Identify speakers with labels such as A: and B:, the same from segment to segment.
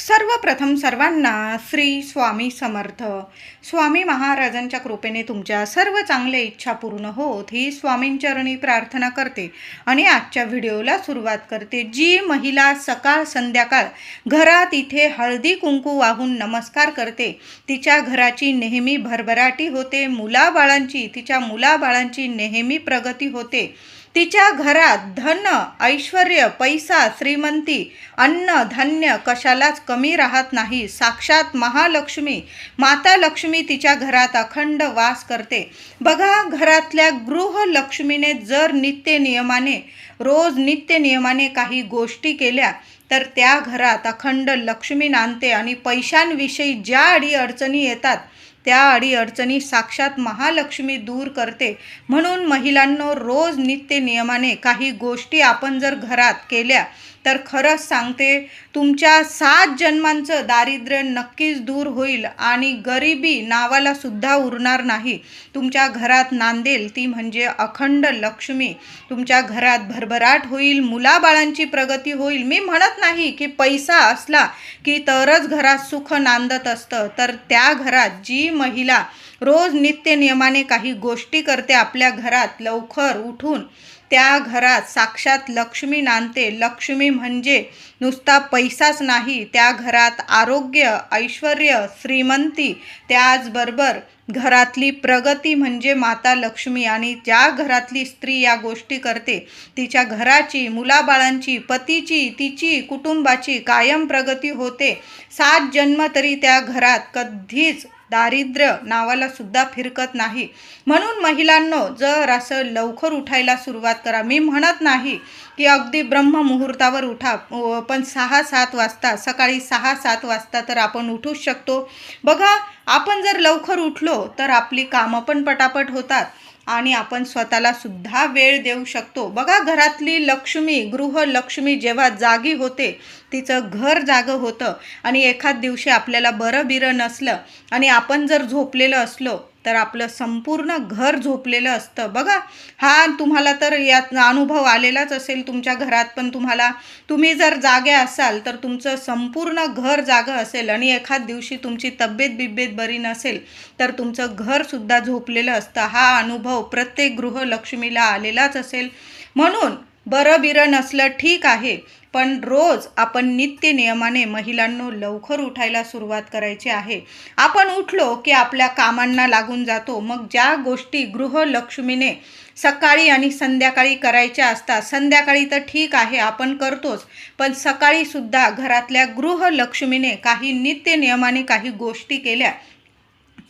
A: सर्वप्रथम सर्वांना श्री स्वामी समर्थ. स्वामी महाराजांच्या कृपेने तुमच्या सर्व चांगल्या इच्छा पूर्ण होत ही स्वामींचरणी प्रार्थना करते आणि आजच्या व्हिडिओला सुरुवात करते. जी महिला सकाळ संध्याकाळ घरात इथे हळदी कुंकू वाहून नमस्कार करते तिच्या घराची नेहमी भरभराटी होते मुलाबाळांची तिच्या मुलाबाळांची नेहमी प्रगती होते. तिच्या घरात धन ऐश्वर पैसा श्रीमंती अन्न धान्य कशालाच कमी राहत नाही. साक्षात महालक्ष्मी माता लक्ष्मी तिच्या घरात अखंड वास करते. बघा घरातल्या गृहलक्ष्मीने जर नित्य नियमाने रोज नित्य नियमाने काही गोष्टी केल्या तर त्या घरात अखंड लक्ष्मी नांदते आणि पैशांविषयी ज्या अडी अडचणी येतात त्या अडीअडचणी साक्षात महालक्ष्मी दूर करते. म्हणून महिलांनो रोज नित्य नियमाने काही गोष्टी आपण जर घरात केल्या तर खरंच सांगते तुमच्या सात जन्मांचं दारिद्र्य नक्कीच दूर होईल आणि गरिबी नावाला सुद्धा उरणार नाही. तुमच्या घरात नांदेल ती म्हणजे अखंड लक्ष्मी. तुमच्या घरात भरभराट होईल मुलाबाळांची प्रगती होईल. मी म्हणत नाही की पैसा असला की तरच घरात सुख नांदत असतं तर त्या घरात जी महिला रोज नित्य नियमाने काही गोष्टी करते आपल्या घरात. लवकर उठून त्या घरात साक्षात लक्ष्मी नांदते. लक्ष्मी म्हणजे नुसता पैसाच नाही त्या घरात आरोग्य ऐश्वर श्रीमंती त्याचबरोबर घरातली प्रगती म्हणजे माता लक्ष्मी. आणि ज्या घरातली स्त्री या गोष्टी करते तिच्या घराची मुलाबाळांची पतीची तिची कुटुंबाची कायम प्रगती होते. सात जन्म तरी त्या घरात कधीच दारिद्र्य नावाला सुद्धा फिरकत नाही. म्हणून महिलांनो जर असं लवकर उठायला सुरुवात करा. मी म्हणत नाही की अगदी ब्रह्ममुहूर्तावर उठा. पण सहा सात वाजता सकाळी सहा सात वाजता तर आपण उठूच शकतो. बघा आपण जर लवकर उठलो तर आपली कामं पण पटापट होतात. आणि आपण स्वतःला सुद्धा वेळ देऊ शकतो. बघा घरातली लक्ष्मी गृहलक्ष्मी जेव्हा जागी होते तिचं घर जागं होतं आणि एखाद दिवशी आपल्याला बरं बिरं नसलं आणि आपण जर झोपलेलं असलो तर आपलं संपूर्ण घर झोपलेलं असतं. बघा हा तुम्हाला तर यात अनुभव आलेलाच असेल. तुमच्या घरात पण तुम्हाला तुम्ही जर जागे असाल तर तुमचं संपूर्ण घर जागं असेल आणि एखाद दिवशी तुमची तब्येत बिब्येत बरी नसेल तर तुमचं घरसुद्धा झोपलेलं असतं. हा अनुभव प्रत्येक गृहलक्ष्मीला आलेलाच असेल. म्हणून बरं बिरं नसलं ठीक आहे. पण रोज आपण नित्य नियमाने महिलांनो लवकर उठायला सुरुवात करायची आहे. आपण उठलो की आपल्या कामांना लागून जातो. मग ज्या गोष्टी गृहलक्ष्मीने सकाळी आणि संध्याकाळी करायच्या असतात संध्याकाळी तर ठीक आहे आपण करतोच. पण सकाळीसुद्धा घरातल्या गृहलक्ष्मीने काही नित्य नियमाने काही गोष्टी केल्या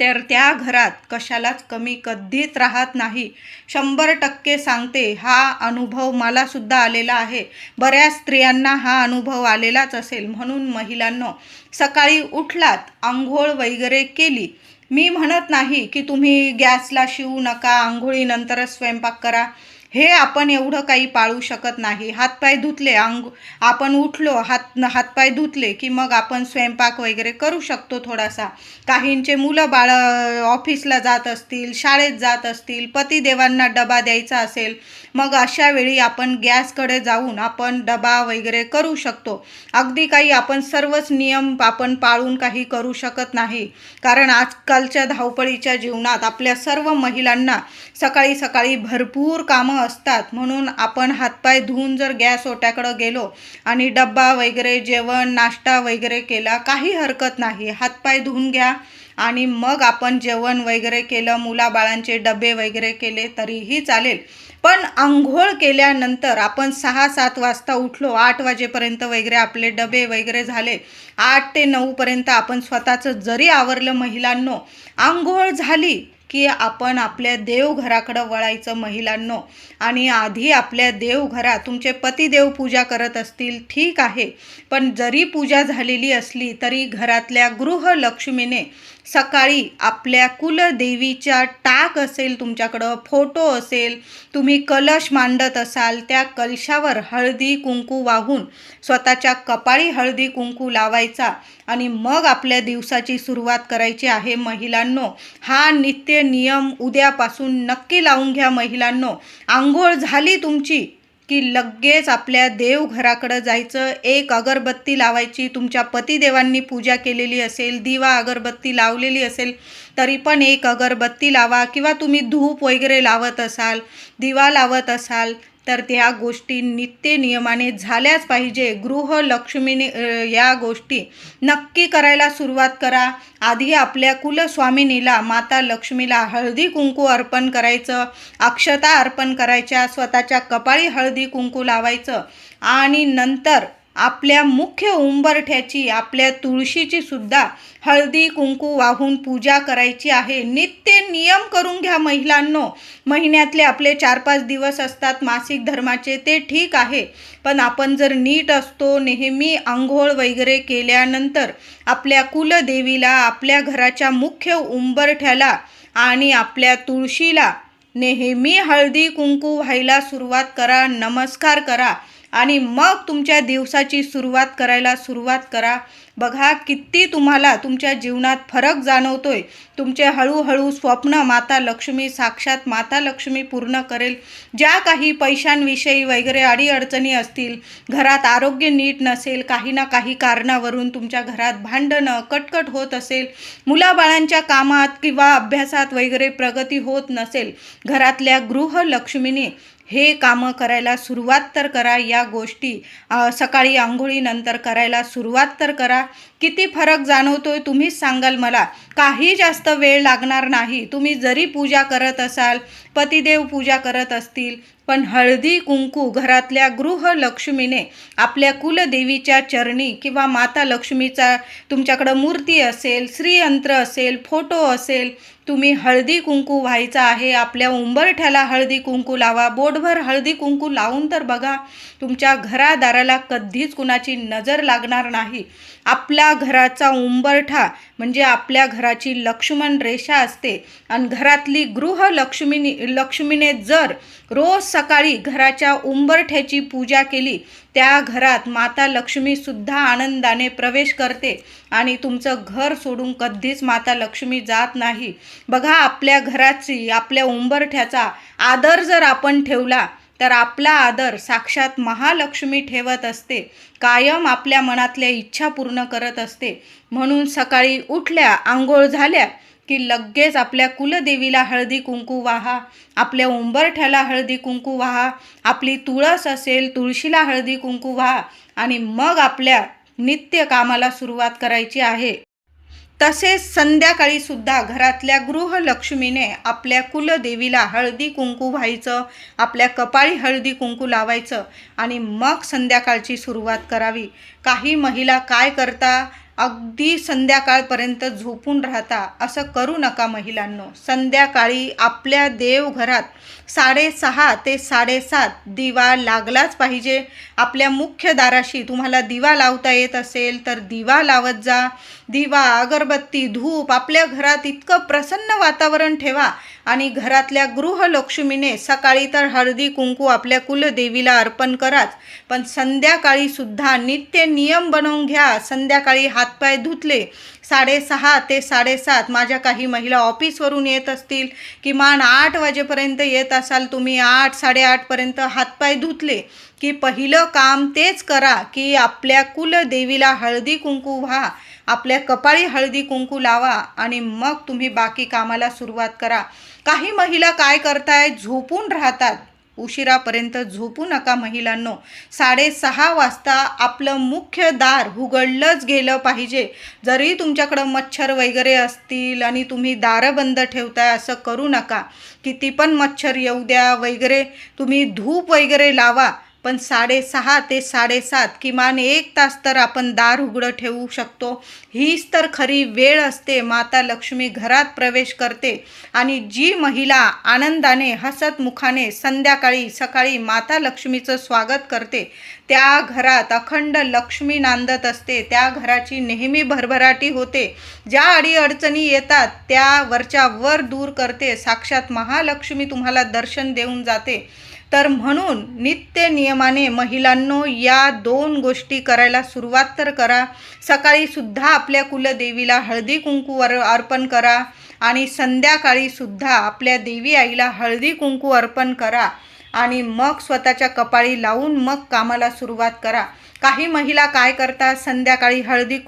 A: तर त्या घरात कशालाच कमी कधीच राहत नाही. शंभर टक्के सांगते हा अनुभव मला सुद्धा आलेला आहे. बऱ्याच स्त्रियांना हा अनुभव आलेलाच असेल. म्हणून महिलांनो सकाळी उठलात आंघोळ वगैरे केली. मी म्हणत नाही की तुम्ही गॅसला शिवू नका आंघोळीनंतरच स्वयंपाक करा. हे आपण एवढं काही पाळू शकत नाही. हातपाय धुतले अंग आपण उठलो हात हातपाय धुतले की मग आपण स्वयंपाक वगैरे करू शकतो थोडासा. काहींचे मुलं बाळं ऑफिसला जात असतील शाळेत जात असतील पतिदेवांना डबा द्यायचा असेल मग अशा वेळी आपण गॅसकडे जाऊन आपण डबा वगैरे करू शकतो. अगदी काही आपण सर्वच नियम आपण पाळून काही करू शकत नाही. कारण आजकालच्या धावपळीच्या जीवनात आपल्या सर्व महिलांना सकाळी सकाळी भरपूर कामं असतात. म्हणून आपण हातपाय धुवून जर गॅस ओट्याकडं गेलो आणि डब्बा वगैरे जेवण नाश्ता वगैरे केला काही हरकत नाही. हातपाय धुवून घ्या आणि मग आपण जेवण वगैरे केलं मुलाबाळांचे डबे वगैरे केले तरीही चालेल. पण आंघोळ केल्यानंतर आपण सहा सात वाजता उठलो आठ वाजेपर्यंत वगैरे आपले डबे वगैरे झाले आठ ते नऊपर्यंत आपण स्वतःचं जरी आवरलं महिलांनो आंघोळ झाली की आपण आपल्या देवघराकडं वळायचं महिलांनो. आणि आधी आपल्या देवघरात तुमचे पतिदेव पूजा करत असतील ठीक आहे. पण जरी पूजा झालेली असली तरी घरातल्या गृहलक्ष्मीने सकाळी आपल्या कुलदेवीच्या टाक असेल तुमच्याकडं फोटो असेल तुम्ही कलश मांडत असाल त्या कलशावर हळदी कुंकू वाहून स्वतःच्या कपाळी हळदी कुंकू लावायचा आणि मग आपल्या दिवसाची सुरुवात करायची आहे महिलांनो. हा नित्य नियम उद्यापासून नक्की लावून घ्या महिलांनो. आंघोळ झाली तुमची की लगेच आपल्या देवघराकडं जायचं. एक अगरबत्ती लावायची. तुमच्या पतिदेवांनी पूजा केलेली असेल दिवा अगरबत्ती लावलेली असेल तरी पण एक अगरबत्ती लावा किंवा तुम्ही धूप वगैरे लावत असाल दिवा लावत असाल तर त्या गोष्टी नित्य नियमाने झाल्याच पाहिजे. गृहलक्ष्मीने या गोष्टी नक्की करायला सुरुवात करा. आधी आपल्या कुलस्वामिनीला माता लक्ष्मीला हळदी कुंकू अर्पण करायचं. अक्षता अर्पण करायच्या स्वतःच्या कपाळी हळदी कुंकू लावायचं. आणि नंतर आपल्या मुख्य उंबरठ्याची आपल्या तुळशीची सुद्धा हळदी कुंकू वाहून पूजा करायची आहे. नित्य नियम करून घ्या महिलांनो. महिन्यातले आपले चार पाच दिवस असतात मासिक धर्माचे ते ठीक आहे. पण आपण जर नीट असतो नेहमी आंघोळ वगैरे केल्यानंतर आपल्या कुलदेवीला आपल्या घराच्या मुख्य उंबरठ्याला आणि आपल्या तुळशीला नेहमी हळदी कुंकू व्हायला सुरुवात करा नमस्कार करा. आणि मग तुमच्या दिवसाची सुरुवात करायला सुरुवात करा. बघा किती तुम्हाला तुमच्या जीवनात फरक जाणवतोय. तुमचे हळूहळू स्वप्न माता लक्ष्मी साक्षात माता लक्ष्मी पूर्ण करेल. ज्या काही पैशांविषयी वगैरे अडीअडचणी असतील घरात आरोग्य नीट नसेल काही ना काही कारणावरून तुमच्या घरात भांडणं कटकट होत असेल मुलाबाळांच्या कामात किंवा अभ्यासात वगैरे प्रगती होत नसेल घरातल्या गृहलक्ष्मीने हे कामं करायला सुरुवात तर करा या गोष्टी सकाळी आंघोळीनंतर करायला सुरुवात तर करा. किती फरक जाणवतोय तुम्हीच सांगाल मला. काही जास्त वेळ लागणार नाही. तुम्ही जरी पूजा करत असाल पतिदेव पूजा करत असतील पण हळदी कुंकू घरातल्या गृहलक्ष्मीने आपल्या कुलदेवीच्या चरणी किंवा माता लक्ष्मीचा तुमच्याकडं मूर्ती असेल श्रीयंत्र असेल फोटो असेल तुम्ही हळदी कुंकू व्हायचा आहे आपल्या उंबरठ्याला हळदी कुंकू लावा बोटभर हळदी कुंकू लावून तर बघा तुमच्या घरादाराला कधीच कुणाची नजर लागणार नाही. आपल्या घराचा उंबरठा म्हणजे आपल्या घराची लक्ष्मण रेषा असते. आणि घरातली गृहलक्ष्मीनी लक्ष्मीने जर रोज सकाळी घराच्या उंबरठ्याची पूजा केली त्या घरात माता लक्ष्मीसुद्धा आनंदाने प्रवेश करते. आणि तुमचं घर सोडून कधीच माता लक्ष्मी जात नाही. बघा आपल्या घराची आपल्या उंबरठ्याचा आदर जर आपण ठेवला तर आपला आदर साक्षात महालक्ष्मी ठेवत असते. कायम आपल्या मनातल्या इच्छा पूर्ण करत असते. म्हणून सकाळी उठल्या आंघोळ झाल्या की लगेच आपल्या कुलदेवीला हळदी कुंकू वाहा. आपल्या उंबरठ्याला हळदी कुंकू वाहा. आपली तुळस असेल तुळशीला हळदी कुंकू वाहा. आणि मग आपल्या नित्य कामाला सुरुवात करायची आहे. तसेच संध्याकाळी सुद्धा घरातल्या गृहलक्ष्मीने आपल्या कुलदेवीला हळदी कुंकू व्हायचं आपल्या कपाळी हळदी कुंकू लावायचं आणि मग संध्याकाळची सुरुवात करावी. काही महिला काय करता? अगदी संध्याकाळपर्यंत झोपून राहता असं करू नका महिलांनो. संध्याकाळी आपल्या देवघरात साडेसहा ते साडेसात दिवा लागलाच पाहिजे. आपल्या मुख्य दाराशी तुम्हाला दिवा लावता येत असेल तर दिवा लावत जा. दिवा अगरबत्ती धूप आपल्या घरात इतकं प्रसन्न वातावरण ठेवा. आणि घरातल्या गृहलक्ष्मीने सकाळी तर हळदी कुंकू आपल्या कुलदेवीला अर्पण कराच पण संध्याकाळी सुद्धा नित्य नियम बनवून घ्या. संध्याकाळी हातपाय धुतले साडेसहा ते साडेसात माझ्या काही महिला ऑफिसवरून येत असतील किमान आठ वाजेपर्यंत येत असाल तुम्ही आठ साडेआठपर्यंत हातपाय धुतले की पहिलं काम तेच करा की आपल्या कुलदेवीला हळदी कुंकू व्हा आपल्या कपाळी हळदी कुंकू लावा आणि मग तुम्ही बाकी कामाला सुरुवात करा. काही महिला काय करताय झोपून राहतात. उशिरापर्यंत झोपू नका महिलांनो. साडेसहा वाजता आपलं मुख्य दार उघडलंच गेलं पाहिजे. जरी तुमच्याकडं मच्छर वगैरे असतील आणि तुम्ही दारं बंद ठेवताय असं करू नका. किती पण मच्छर येऊ द्या वगैरे तुम्ही धूप वगैरे लावा. पण साडेसहा ते साडेसात किमान एक तास तर आपण दार उघडं ठेवू शकतो. हीच तर खरी वेळ असते. माता लक्ष्मी घरात प्रवेश करते आणि जी महिला आनंदाने हसत मुखाने संध्याकाळी सकाळी माता लक्ष्मीचं स्वागत करते त्या घरात अखंड लक्ष्मी नांदत असते. त्या घराची नेहमी भरभराटी होते. ज्या अडीअडचणी येतात त्या वरच्या वर दूर करते. साक्षात महालक्ष्मी तुम्हाला दर्शन देऊन जाते. तर म्हणून नित्य नियमाने महिलांनो या दोन गोष्टी करायला सुरुवात तर करा. सकाळीसुद्धा आपल्या कुलदेवीला हळदी कुंकू वर अर्पण करा. आणि संध्याकाळीसुद्धा आपल्या देवी आईला हळदी कुंकू अर्पण करा. आणि मग स्वतःच्या कपाळी लावून मग कामाला सुरुवात करा. काही महिला काय करतात? संध्याकाळी हळदी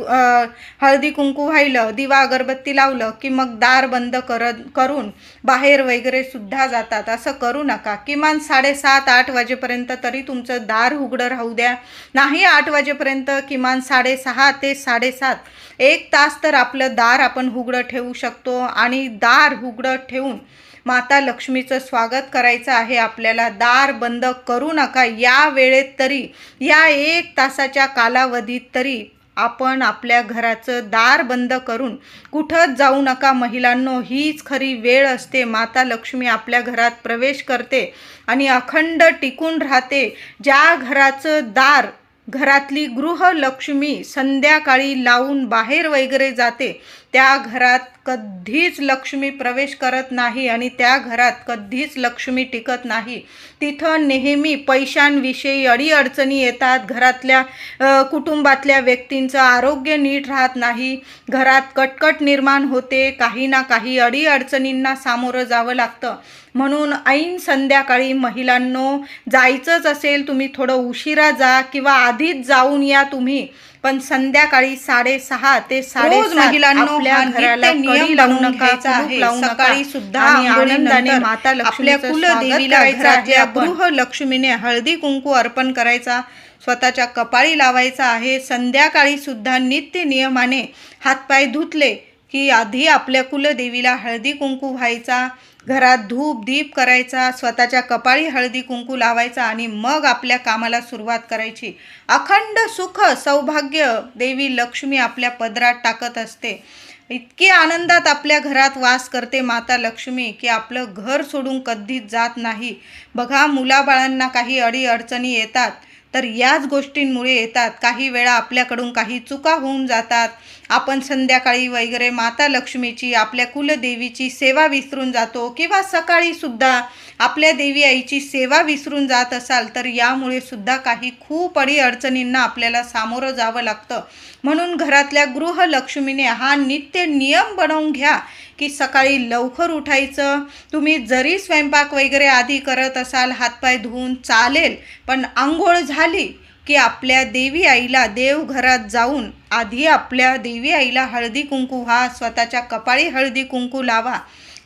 A: हळदी कुंकू व्हायलं दिवा अगरबत्ती लावलं की मग दार बंद करत करून बाहेर वगैरे सुद्धा जातात. असं करू नका. किमान साडेसात आठ वाजेपर्यंत तरी तुमचं दार उघडं राहू द्या. नाही आठ वाजेपर्यंत किमान साडेसहा ते साडेसात. एक तास तर आपलं दार आपण उघडं ठेवू शकतो आणि दार उघडं ठेवून माता लक्ष्मीचं स्वागत करायचं आहे. आपल्याला दार बंद करू नका. या वेळेत तरी या एक तासाच्या कालावधीत तरी आपण आपल्या घराचं दार बंद करून कुठंच जाऊ नका. महिलांनो हीच खरी वेळ असते. माता लक्ष्मी आपल्या घरात प्रवेश करते आणि अखंड टिकून राहते. ज्या घराचं दार घरातली गृहलक्ष्मी संध्याकाळी लावून बाहेर वगैरे जाते त्या घरात कधीच लक्ष्मी प्रवेश करत नाही आणि त्या घरात कधीच लक्ष्मी टिकत नाही. तिथं नेहमी पैशांविषयी अडीअडचणी येतात. घरातल्या कुटुंबातल्या व्यक्तींचं आरोग्य नीट राहत नाही. घरात कटकट निर्माण होते. काही ना काही अडीअडचणींना सामोरं जावं लागतं. म्हणून ऐन संध्याकाळी महिलांनो जायचंच असेल तुम्ही थोडं उशिरा जा किंवा आधीच जाऊन या तुम्ही. पण संध्याकाळी साडेसहा ते साडे महिलांनो आपल्या घराला नियम लावू नका आहे. सकाळी सुद्धा आणि आनंदाने माता आपल्या कुलदेवीला घरातल्या गृहलक्ष्मीने हळदी कुंकू अर्पण करायचा स्वतःच्या कपाळी लावायचा आहे. संध्याकाळी सुद्धा नित्य नियमाने हातपाय धुतले की आधी आपल्या कुलदेवीला हळदी कुंकू व्हायचा. घरात धूप दीप करायचा स्वतःच्या कपाळी हळदी कुंकू लावायचा आणि मग आपल्या कामाला सुरुवात करायची. अखंड सुख सौभाग्य देवी लक्ष्मी आपल्या पदरात टाकत असते. इतकी आनंदात आपल्या घरात वास करते माता लक्ष्मी की आपलं घर सोडून कधीच जात नाही. बघा मुलाबाळांना काही अडीअडचणी येतात. तर याच गोष्टींमुळे येतात. काही वेळा आपल्याकडून काही चुका होऊन जातात. आपण संध्याकाळी वगैरे माता लक्ष्मीची आपल्या कुलदेवीची सेवा विसरून जातो किंवा सकाळीसुद्धा आपल्या देवी आईची सेवा विसरून जात असाल तर यामुळे सुद्धा काही खूप अडीअडचणींना आपल्याला सामोरं जावं लागतं. म्हणून घरातल्या गृहलक्ष्मीने हा नित्य नियम बनवून घ्या. की सकाळी लवकर उठायचं. तुम्ही जरी स्वयंपाक वगैरे आधी करत असाल हातपाय धुवून चालेल पण आंघोळ झाली की आपल्या देवी आईला देवघरात जाऊन आधी आपल्या देवी आईला हळदी कुंकू हा स्वतःच्या कपाळी हळदी कुंकू लावा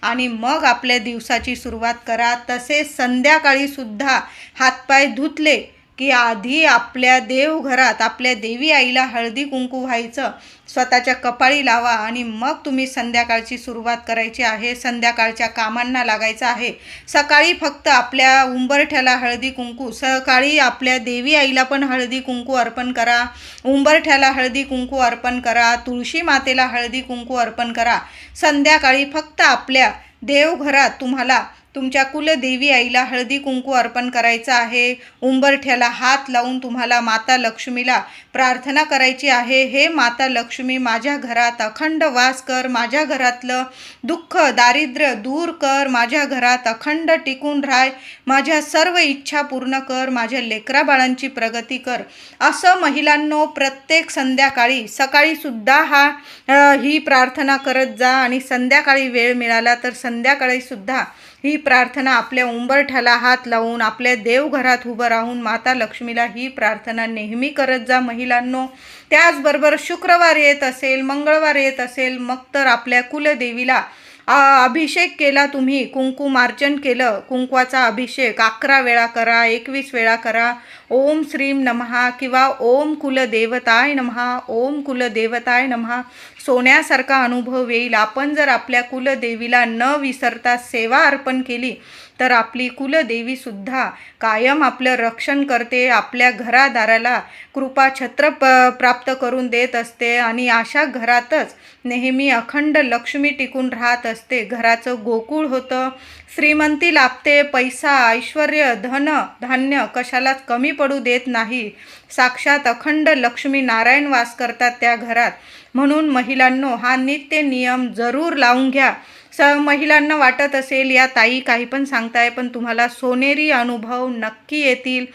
A: आणि मग आपल्या दिवसाची सुरुवात करा. तसेच संध्याकाळी सुद्धा हातपाय धुतले की आधी आपल्या देवघरात आपल्या देवी आईला हळदी कुंकू व्हायचं. स्वतःच्या कपाळी लावा आणि मग तुम्ही संध्याकाळची सुरुवात करायची आहे. संध्याकाळच्या कामांना लागायचं आहे. सकाळी फक्त आपल्या उंबरठ्याला हळदी कुंकू सकाळी आपल्या देवी आईला पण हळदी कुंकू अर्पण करा. उंबरठ्याला हळदी कुंकू अर्पण करा. तुळशी मातेला हळदी कुंकू अर्पण करा. संध्याकाळी फक्त आपल्या देवघरात तुम्हाला तुमच्या कुलदेवी आईला हळदी कुंकू अर्पण करायचं आहे. उंबरठ्याला हात लावून तुम्हाला माता लक्ष्मीला प्रार्थना करायची आहे. हे माता लक्ष्मी माझ्या घरात अखंड वास कर माझ्या घरातलं दुःख दारिद्र्य दूर कर माझ्या घरात अखंड टिकून राह माझ्या सर्व इच्छा पूर्ण कर माझ्या लेकराबाळांची प्रगती कर. असं महिलांनो प्रत्येक संध्याकाळी सकाळीसुद्धा हा ही प्रार्थना करत जा आणि संध्याकाळी वेळ मिळाला तर संध्याकाळीसुद्धा ही प्रार्थना आपल्या उंबरठ्याला हात लावून आपल्या देवघरात उभं राहून माता लक्ष्मीला ही प्रार्थना नेहमी करत जा महिलांनो. त्याचबरोबर शुक्रवार येत असेल मंगळवार येत असेल मग तर आपल्या कुलदेवीला अभिषेक केला तुम्ही कुंकुमार्चन केलं कुंकवाचा अभिषेक अकरा वेळा करा एकवीस वेळा करा. ओम श्रीम नमहा किंवा ओम कुलदेवताय नमहा ओम कुलदेवताय नमहा. सोन्यासारखा अनुभव येईल. आपण जर आपल्या कुलदेवीला न विसरता सेवा अर्पण केली तर आपली कुलदेवीसुद्धा कायम आपलं रक्षण करते आपल्या घरादाराला कृपा छत्र प प्राप्त करून देत असते आणि अशा घरातच नेहमी अखंड लक्ष्मी टिकून राहत असते. घराचं गोकुळ होतं. श्रीमंती लाभते पैसा ऐश्वर धन धान्य कशालाच कमी पडू देत नाही. साक्षात अखंड लक्ष्मी नारायण वास करतात त्या घरात. म्हणून महिलांनो हा नित्य नियम जरूर लावून घ्या. स महिलांना वाटत असेल या ताई काही पण सांगताय पण तुम्हाला सोनेरी अनुभव नक्की येतील.